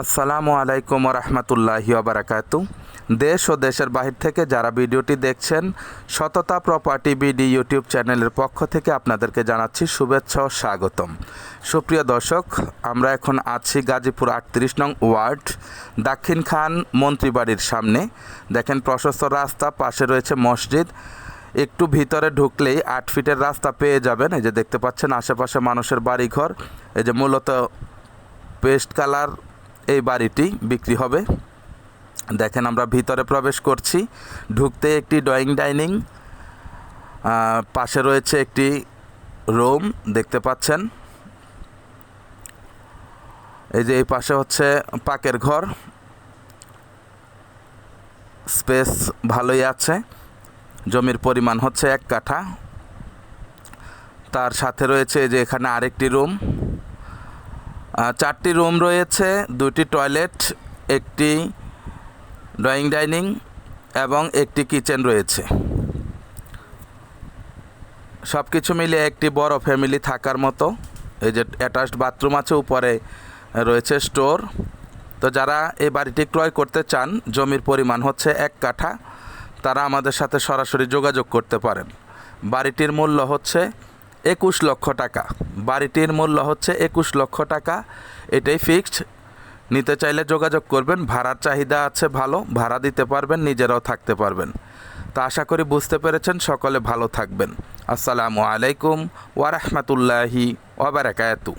আসসালামু আলাইকুম রহমতুল্লাহি ওবরাকাতু। দেশ ও দেশের বাহির থেকে যারা ভিডিওটি দেখছেন, সততা প্রপার্টি বিডি ইউটিউব চ্যানেলের পক্ষ থেকে আপনাদেরকে জানাচ্ছি শুভেচ্ছা ও স্বাগতম। সুপ্রিয় দর্শক, আমরা এখন আছি গাজীপুর আটত্রিশ নং ওয়ার্ড, দাক্ষিণ খান মন্ত্রীবাড়ির সামনে। দেখেন প্রশস্ত রাস্তা, পাশে রয়েছে মসজিদ। একটু ভিতরে ঢুকলেই আট ফিটের রাস্তা পেয়ে যাবেন। এই যে দেখতে পাচ্ছেন আশেপাশে মানুষের বাড়িঘর। এই যে মূলত পেস্ট কালার এই বাড়িটি বিক্রি হবে। দেখেন আমরা ভিতরে প্রবেশ করছি। ঢুকতে একটি ড্রয়িং ডাইনিং পাশে রয়েছে একটি রুম, দেখতে পাচ্ছেন। এই যে এই পাশে হচ্ছে পাকের ঘর। স্পেস ভালোই আছে। জমির পরিমাণ হচ্ছে এক কাঠা। তার সাথে রয়েছে যে এখানে আরেকটি রুম। চারটি রুম রয়েছে, দুটি টয়লেট, একটি ড্রয়িং ডাইনিং এবং একটি কিচেন রয়েছে। সব কিছু মিলিয়ে একটি বড় ফ্যামিলি থাকার মতো। এই যে অ্যাটাচড বাথরুম আছে, উপরে রয়েছে স্টোর। তো যারা এই বাড়িটি ক্রয় করতে চান, জমির পরিমাণ হচ্ছে এক কাঠা, তারা আমাদের সাথে সরাসরি যোগাযোগ করতে পারেন। বাড়িটির মূল্য হচ্ছে একুশ লক্ষ টাকা। বাড়িটির মূল্য হচ্ছে একুশ লক্ষ টাকা। এটাই ফিক্সড নিতে চাইলে যোগাযোগ করবেন। ভাড়ার চাহিদা আছে ভালো। ভাড়া দিতে পারবেন, নিজেরাও থাকতে পারবেন। তা আশা করি বুঝতে পেরেছেন। সকলে ভালো থাকবেন। আসসালামু আলাইকুম ওয়ারহমতুল্লাহি ওবরাকাতু